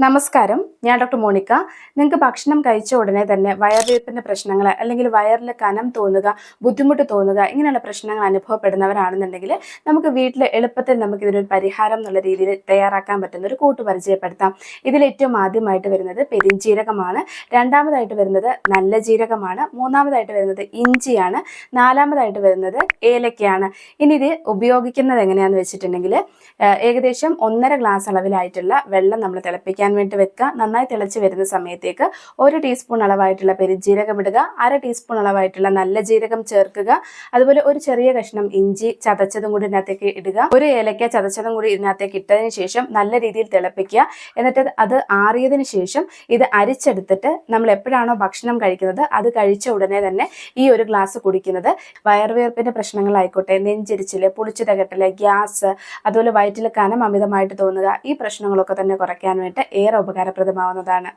നമസ്കാരം. ഞാൻ doctor Monica. നിങ്ങൾക്ക് ഭക്ഷണം കഴിച്ച ഉടനെ തന്നെ വയറിഴപ്പിന്റെ പ്രശ്നങ്ങൾ അല്ലെങ്കിൽ വയറിൽ കനം തോന്നുക ബുദ്ധിമുട്ട് തോന്നുക ഇങ്ങനെയുള്ള പ്രശ്നങ്ങൾ അനുഭവപ്പെടുന്നവരാണെന്നുണ്ടെങ്കിൽ നമുക്ക് വീട്ടിൽ എളുപ്പത്തിൽ നമുക്ക് ഇതിനൊരു പരിഹാരം എന്നുള്ള രീതിയിൽ തയ്യാറാക്കാൻ പറ്റുന്ന ഒരു കൂട്ട് പരിചയപ്പെടുത്താം. ഇതിൽ ഏറ്റവും ആദ്യമായിട്ട് വരുന്നത് പെരിഞ്ജീരകമാണ് രണ്ടാമതായിട്ട് വരുന്നത് നല്ല ജീരകമാണ്. മൂന്നാമതായിട്ട് വരുന്നത് ഇഞ്ചിയാണ്. നാലാമതായിട്ട് വരുന്നത് ഏലക്കയാണ്. ഇനി ഇത് ഉപയോഗിക്കുന്നത് എങ്ങനെയാണെന്ന് വെച്ചിട്ടുണ്ടെങ്കിൽ ഏകദേശം ഒന്നര ഗ്ലാസ് അളവിലായിട്ടുള്ള വെള്ളം നമ്മൾ തിളപ്പിക്കാൻ വേണ്ടി വെക്കുക. നന്നായി തിളച്ച് വരുന്ന സമയത്തേക്ക് ഒരു ടീസ്പൂൺ അളവായിട്ടുള്ള പെരുജീരകം ഇടുക. അര ടീസ്പൂൺ അളവായിട്ടുള്ള നല്ല ജീരകം ചേർക്കുക. അതുപോലെ ഒരു ചെറിയ കഷ്ണം ഇഞ്ചി ചതച്ചതും കൂടി ഇതിനകത്തേക്ക് ഇടുക. ഒരു ഏലക്ക ചതച്ചതും കൂടി ഇതിനകത്തേക്ക് ഇട്ടതിന് ശേഷം നല്ല രീതിയിൽ തിളപ്പിക്കുക. എന്നിട്ട് അത് ആറിയതിന് ശേഷം ഇത് അരിച്ചെടുത്തിട്ട് നമ്മൾ എപ്പോഴാണോ ഭക്ഷണം കഴിക്കുന്നത് അത് കഴിച്ച ഉടനെ തന്നെ ഈ ഒരു ഗ്ലാസ് കുടിക്കുന്നത്. വയറുവേർപ്പിന്റെ പ്രശ്നങ്ങളായിക്കോട്ടെ നെഞ്ചിരിച്ചിൽ പുളിച്ചു തകട്ടൽ ഗ്യാസ് അതുപോലെ വയറ്റിൽ കനം അമിതമായിട്ട് തോന്നുക ഈ പ്രശ്നങ്ങളൊക്കെ തന്നെ കുറയ്ക്കാൻ വേണ്ടി ഏറെ ഉപകാരപ്രദമാവുന്നതാണ്.